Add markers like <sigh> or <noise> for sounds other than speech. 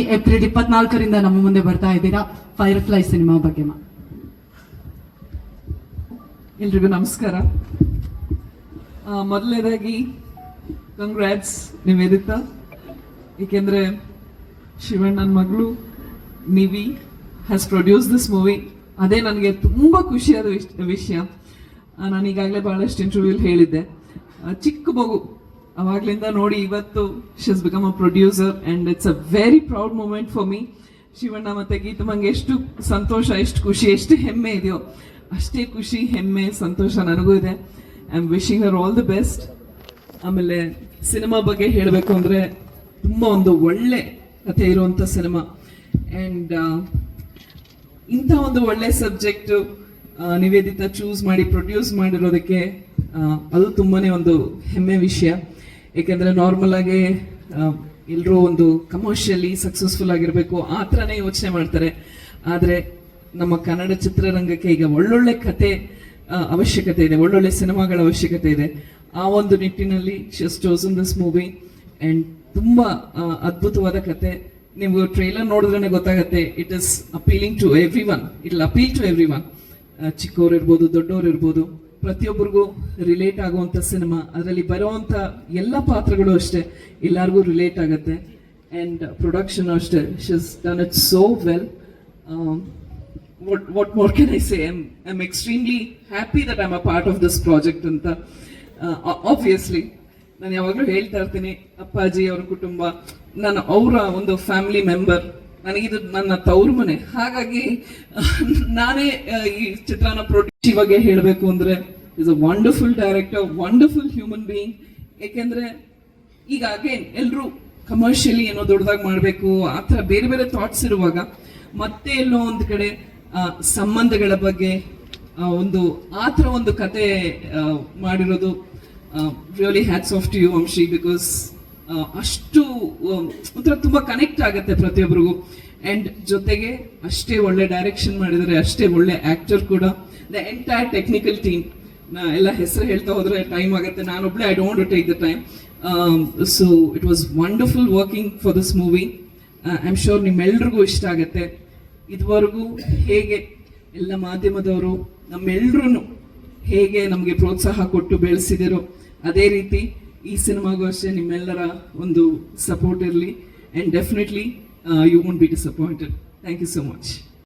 April ಇಪ್ಪತ್ನಾಲ್ಕರಿಂದ ನಮ್ಮ ಮುಂದೆ ಬರ್ತಾ ಇದ್ದೀರಾ ಫೈರ್ ಫ್ಲೈ ಸಿನಿಮಾ ಬಗ್ಗೆ ಎಲ್ರಿಗೂ ನಮಸ್ಕಾರ. ಮೊದಲನೇದಾಗಿ ಕಂಗ್ರ್ಯಾಟ್ಸ್ ನಿವೇದಿತಾ ಏಕೆಂದರೆ ಶಿವಣ್ಣನ ಮಗಳು, Nivi has produce this movie ಅದೇ ನನಗೆ ತುಂಬ ಖುಷಿಯಾದ ವಿಷ್- ವಿಷಯ. ನಾನು ಈಗಾಗಲೇ ಭಾಳಷ್ಟು ಇಂಟರ್ವ್ಯೂಲ್ ಹೇಳಿದ್ದೆ. ಚಿಕ್ಕ ಮಗು ಅವಾಗ್ಲಿಂದ ನೋಡಿ ಇವತ್ತು she's become a producer and it's a very proud moment for me Shivanna ಮತ್ತೆ ಗೀತಮ್ಮಂಗೆ ಎಷ್ಟು ಸಂತೋಷ, ಎಷ್ಟು ಖುಷಿ, ಎಷ್ಟು ಹೆಮ್ಮೆ ಇದೆಯೋ ಅಷ್ಟೇ ಖುಷಿ, ಹೆಮ್ಮೆ, ಸಂತೋಷ ನನಗೂ ಇದೆ. I am wishing her all the best ಆಮೇಲೆ ಸಿನಿಮಾ ಬಗ್ಗೆ ಹೇಳಬೇಕು ಅಂದರೆ ತುಂಬ ಒಂದು ಒಳ್ಳೆ ಕಥೆ ಇರುವಂಥ ಸಿನಿಮಾ. ಆ್ಯಂಡ್ ಇಂಥ ಒಂದು ಒಳ್ಳೆ ಸಬ್ಜೆಕ್ಟು ನಿವೇದಿತ ಚೂಸ್ ಮಾಡಿ ಪ್ರೊಡ್ಯೂಸ್ ಮಾಡಿರೋದಕ್ಕೆ ಅದು ತುಂಬಾ ಒಂದು ಹೆಮ್ಮೆ ವಿಷಯ. ಏಕೆಂದರೆ ನಾರ್ಮಲ್ ಆಗಿ ಎಲ್ಲರೂ ಒಂದು ಕಮರ್ಷಿಯಲಿ ಸಕ್ಸಸ್ಫುಲ್ ಆಗಿರಬೇಕು, ಆ ಥರನೇ ಯೋಚನೆ ಮಾಡ್ತಾರೆ. ಆದರೆ ನಮ್ಮ ಕನ್ನಡ ಚಿತ್ರರಂಗಕ್ಕೆ ಈಗ ಒಳ್ಳೊಳ್ಳೆ ಕತೆ ಅವಶ್ಯಕತೆ ಇದೆ, ಒಳ್ಳೊಳ್ಳೆ ಸಿನಿಮಾಗಳ ಅವಶ್ಯಕತೆ ಇದೆ. ಆ ಒಂದು ನಿಟ್ಟಿನಲ್ಲಿ she's chosen this movie and ತುಂಬ ಅದ್ಭುತವಾದ ಕತೆ. ನೀವು ಟ್ರೈಲರ್ ನೋಡಿದ್ರೆ ಗೊತ್ತಾಗುತ್ತೆ it is appealing to everyone it appeal to everyone ಚಿಕ್ಕವ್ರು ಇರ್ಬೋದು ದೊಡ್ಡವ್ರು ಇರ್ಬೋದು ಪ್ರತಿಯೊಬ್ಬರಿಗೂ ರಿಲೇಟ್ ಆಗುವಂಥ ಸಿನಿಮಾ ಅದರಲ್ಲಿ ಬರುವಂಥ ಎಲ್ಲ ಪಾತ್ರಗಳು ಅಷ್ಟೇ ಎಲ್ಲರಿಗೂ ರಿಲೇಟ್ ಆಗುತ್ತೆ. ಆ್ಯಂಡ್ ಪ್ರೊಡಕ್ಷನ್ ಅಷ್ಟೇ she's done it so well what what more can I say? I'm I'm extremely happy that I'm a part of this project ಅಂತ ಆಬ್ವಿಯಸ್ಲಿ ನಾನು ಯಾವಾಗಲೂ ಹೇಳ್ತಾ ಇರ್ತೀನಿ, ಅಪ್ಪಾಜಿ ಅವ್ರ ಕುಟುಂಬ ನಾನು ಅವರ ಒಂದು ಫ್ಯಾಮಿಲಿ ಮೆಂಬರ್ ನನಗಿದು ನನ್ನ ತವ್ರ ಮನೆ. ಹಾಗಾಗಿ, <laughs> ನಾನೇ ಈ ಚಿತ್ರನ ಪ್ರೊಡ್ಯೂಸ್ ಬಗ್ಗೆ ಹೇಳಬೇಕು ಅಂದ್ರೆ is a wonderful director wonderful human being ಏಕೆಂದರೆ ಈಗ ಅಗೇನ್ ಎಲ್ಲರೂ ಕಮರ್ಷಿಯಲಿ ಏನೋ ದೊಡ್ಡದಾಗಿ ಮಾಡಬೇಕು, ಆ ಥರ ಬೇರೆ ಬೇರೆ ಥಾಟ್ಸ್ ಇರುವಾಗ ಮತ್ತೆ ಎಲ್ಲೋ ಒಂದು ಕಡೆ ಸಂಬಂಧಗಳ ಬಗ್ಗೆ ಒಂದು, ಆ ಥರ ಒಂದು ಕತೆ ಮಾಡಿರೋದು really hats off to you Vamshi because ಅಷ್ಟು ಒಂಥರ ತುಂಬ ಕನೆಕ್ಟ್ ಆಗುತ್ತೆ ಪ್ರತಿಯೊಬ್ಬರಿಗೂ ಆ್ಯಂಡ್ ಜೊತೆಗೆ ಅಷ್ಟೇ ಒಳ್ಳೆ ಡೈರೆಕ್ಷನ್ ಮಾಡಿದರೆ ಅಷ್ಟೇ ಒಳ್ಳೆ ಆ್ಯಕ್ಟರ್ ಕೂಡ. ದ ಎಂಟೈರ್ ಟೆಕ್ನಿಕಲ್ ಟೀಮ್ ನಾ ಎಲ್ಲ ಹೆಸರು ಹೇಳ್ತಾ ಹೋದರೆ ಟೈಮ್ ಆಗುತ್ತೆ. ನಾನೊಬ್ಳೆ I don't take the time so it was wonderful working for this movie I am sure ನಿಮ್ಮೆಲ್ರಿಗೂ ಇಷ್ಟ ಆಗುತ್ತೆ. ಇದುವರೆಗೂ ಹೇಗೆ ಎಲ್ಲ ಮಾಧ್ಯಮದವರು ನಮ್ಮೆಲ್ಲರೂ ಹೇಗೆ ನಮಗೆ ಪ್ರೋತ್ಸಾಹ ಕೊಟ್ಟು ಬೆಳೆಸಿದರು ಅದೇ ರೀತಿ ಈ ಸಿನಿಮಾಗೂ ಅಷ್ಟೇ ನಿಮ್ಮೆಲ್ಲರ ಒಂದು ಸಪೋರ್ಟ್ ಇರಲಿ. And definitely Uh, you won't be disappointed. Thank you so much.